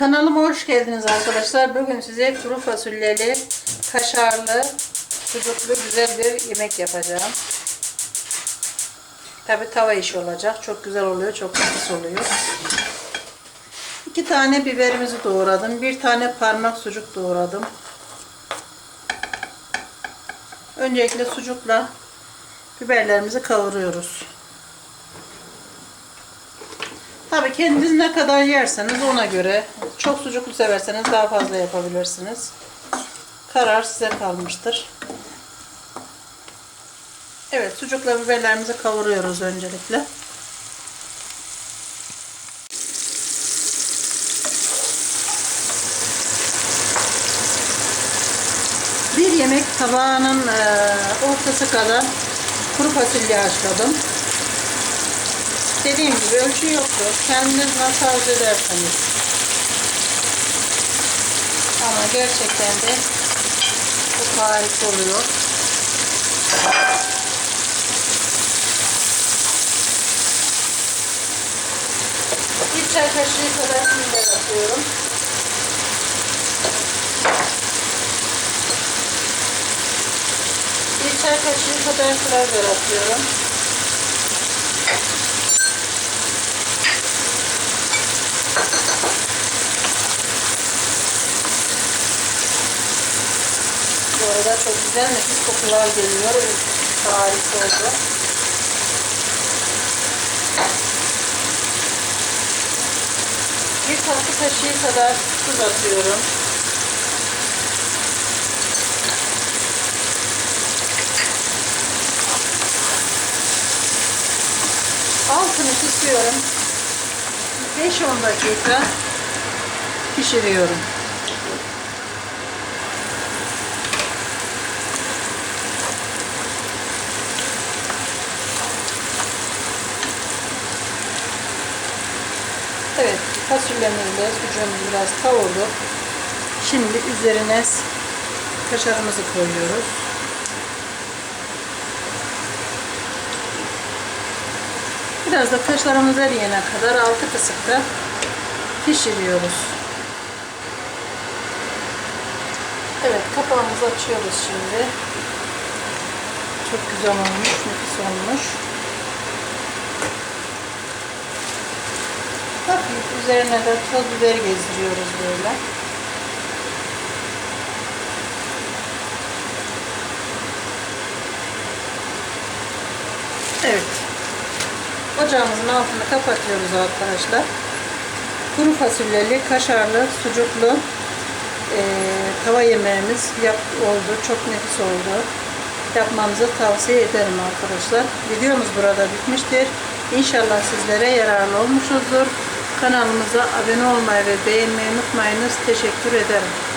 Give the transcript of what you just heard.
Kanalıma hoş geldiniz arkadaşlar. Bugün size kuru fasulyeli, kaşarlı, sucuklu güzel bir yemek yapacağım. Tabi tava işi olacak. Çok güzel oluyor, çok nefis oluyor. İki tane biberimizi doğradım. Bir tane parmak sucuk doğradım. Öncelikle sucukla biberlerimizi kavuruyoruz. Tabii kendiniz ne kadar yerseniz ona göre çok sucuklu severseniz daha fazla yapabilirsiniz. Karar size kalmıştır. Evet sucukla biberlerimizi kavuruyoruz öncelikle. Bir yemek tabağının eee, ortası kadar kuru fasulye haşladım. Dediğim gibi ölçü yoktu. Kendiniz nasıl arzu ederseniz. Ama gerçekten de çok harika oluyor. Bir çay kaşığı kadar biber atıyorum. Bir çay kaşığı kadar karabiber atıyorum. Arada çok güzel nefis kokular geliyor. Harika oldu. Bir tatlı kaşığı kadar tuz atıyorum. Altını kısıyorum. 5-10 dakika pişiriyorum. Evet, fasulyemizle sucuğumuzu biraz kavurduk. Şimdi üzerine kaşarımızı koyuyoruz. Biraz da kaşarımız eriyene kadar altı kısıkta pişiriyoruz. Evet, kapağımızı açıyoruz şimdi. Çok güzel olmuş, nefis olmuş. Üzerine de toz biber gezdiriyoruz böyle. Evet. Ocağımızın altını kapatıyoruz arkadaşlar. Kuru fasulyeli, kaşarlı, sucuklu eee, tava yemeğimiz yap, oldu. Çok nefis oldu. Yapmanızı tavsiye ederim arkadaşlar. Videomuz burada bitmiştir. İnşallah sizlere yararlı olmuşuzdur. Kanalımıza abone olmayı ve beğenmeyi unutmayınız. Teşekkür ederim.